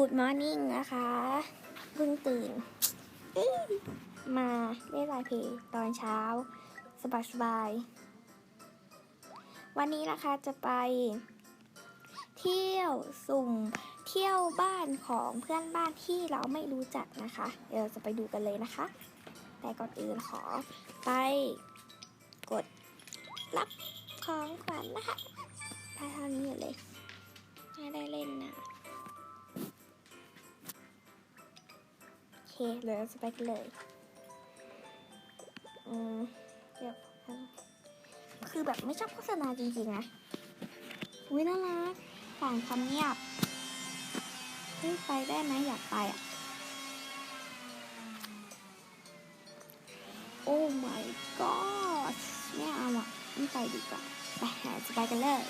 Good Morning นะคะเพิ่งตื่น มาเล่นไลน์เพลย์ตอนเช้า สบายๆวันนี้นะคะจะไป เที่ยวสุ่มเที่ยวบ้านของเพื่อนบ้านที่เราไม่รู้จักนะคะ เดี๋ยวจะไปดูกันเลยนะคะ แต่ก่อนอื่นขอไปกดรับของขวัญนะคะถ้าเท่านี้อยู่เลย เคเลยวเราจะไปกันเลยอืมเดี๋ยวคือแบบไม่ชอบโฆษณาจริงๆนะอุ้ยน่ารักฝั่งคำเงียบเฮ้ยไปได้ไหมอยากไปอะ โอ้ my god ไม่เอาอะไม่ไปดีกว่า ไปหาจะไปกันเลย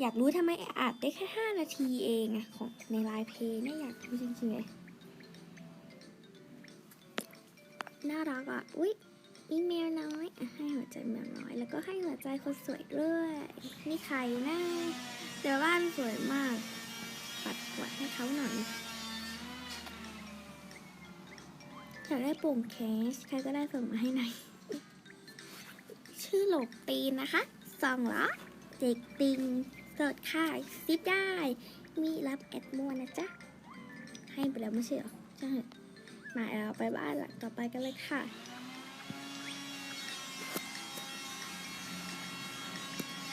อยากรู้ทำไมอัดได้แค่ 5 นาทีเองอะของในไลน์เพย์เนี่ยอยากรู้จริงๆเลยน่ารักอะ อุ๊ยมีแมวน้อยอะให้หัวใจแมวน้อย แล้วก็ให้หัวใจคนสวยด้วยนี่ใครนะแต่บ้านสวยมาก ปัดกวให้เขาหน่อยอยากได้ปุ่มแคชใครก็ได้ส่งมาให้หน่อย ชื่อหลกตีนนะคะสองเหรอเด็กติง เกิดค่ายซิปได้ มีรับแอดมวนะจ๊ะ ให้ไปแล้วไม่ใช่เหรอใช่มาเราไปบ้านหลังต่อไปกันเลยค่ะ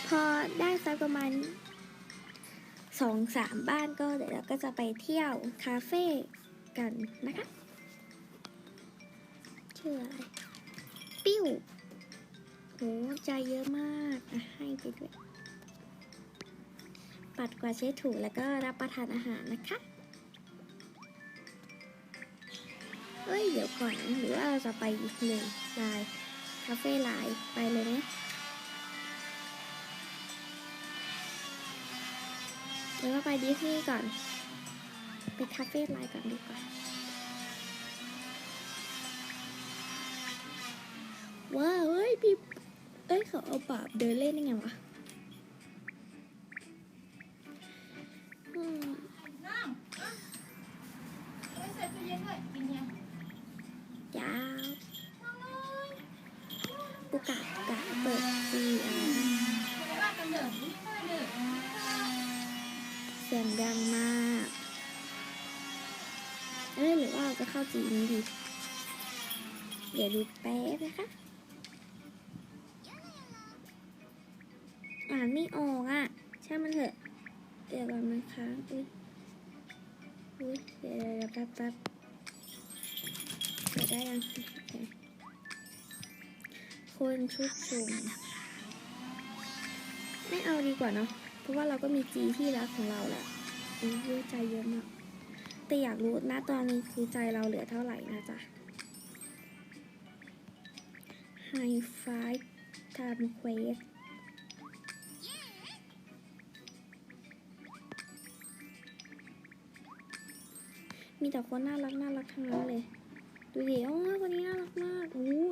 พอได้สักประมาณสองสามบ้านก็เดี๋ยวเราก็จะไปเที่ยวคาเฟ่กันนะคะชื่ออะไร ปิ้วโหใจเยอะมาก ให้ไปด้วย ปัดกวาดเช็ดถูแล้วก็รับประทานอาหารนะคะเอ้ย เดี๋ยวก่อนหรือว่าเราจะไปเลยไลน์คาเฟ่ไลน์ไปเลยไหมหรือว่าไปดิสนีย์ก่อน ไปคาเฟ่ไลน์ก่อนดีกว่า ว้าวเฮ้ยพี่ เอ้ยเขาเอาปาบเดินเล่นได้ไงวะ อืมน้ำอะเอาไว้ใส่ตู้เย็นด้วยกินยังยาวน้องน้อยปุกะปุกะเปิดซีอ่าคนละเสียงดังมาก เอ้ยหรือว่าเราจะเข้าจีนดี เดี๋ยวดูแป๊บนะคะอ่านไม่ออกอะ ช่างมันเถอะ เดี๋ยวก่อนนะคะอุ้ยอุ้ยเดี๋ยวเดี๋ยวเดี๋ยวแป๊บแป๊บเดี๋ยวได้ยังคนชุกชุมไม่เอาดีกว่าเนาะเพราะว่าเราก็มีจีที่รักของเราแหละอุ้ยใจเยอะมากแต่อยากรู้นะตอนนี้คือใจเราเหลือเท่าไหร่นะจ๊ะ High Five Time Quest มีแต่คนน่ารักน่ารักทั้งนั้นเลย ดูดิโอ้ยคนนี้น่ารักมากอู้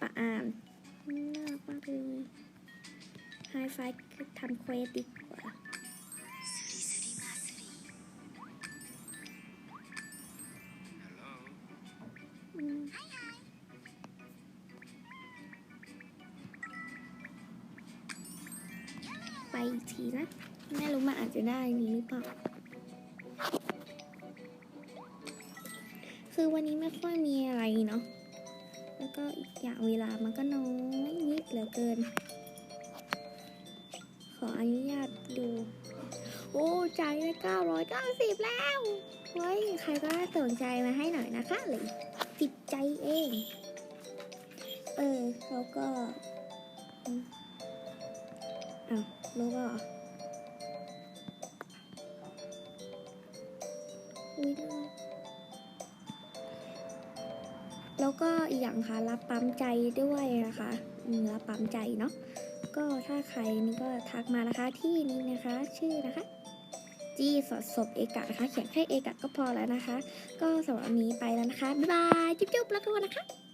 ปะอ่านน่ารักมากเลยไฮไฟคือทำเควสดีกว่าอืมไปอีกทีนะ ไม่รู้มันอาจจะได้นี้หรือเปล่า คือวันนี้ไม่ค่อยมีอะไรเนาะ แล้วก็อีกอย่างเวลามันก็น้อยนิดเหลือเกิน ขออนุญาตดู โอ้ใจายไปเก้าร้อยเก้าสิบแล้ว เฮ้ย ใครก็สนใจมาให้หน่อยนะคะหรือติดใจเอง เออแล้วก็อ้าวแล้วก็ แล้วก็อีกอย่างค่ะรับปั๊มใจด้วยนะคะอืมรับปั๊มใจเนาะก็ถ้าใครนี่ก็ทักมานะคะที่นี้นะคะ ชื่อนะคะจีสดศพเอกะนะคะเขียนแค่เอกะก็พอแล้วนะคะ ก็สำหรับวันนี้ไปแล้วนะคะบ๊ายบายจุ๊บๆแล้วกันนะคะ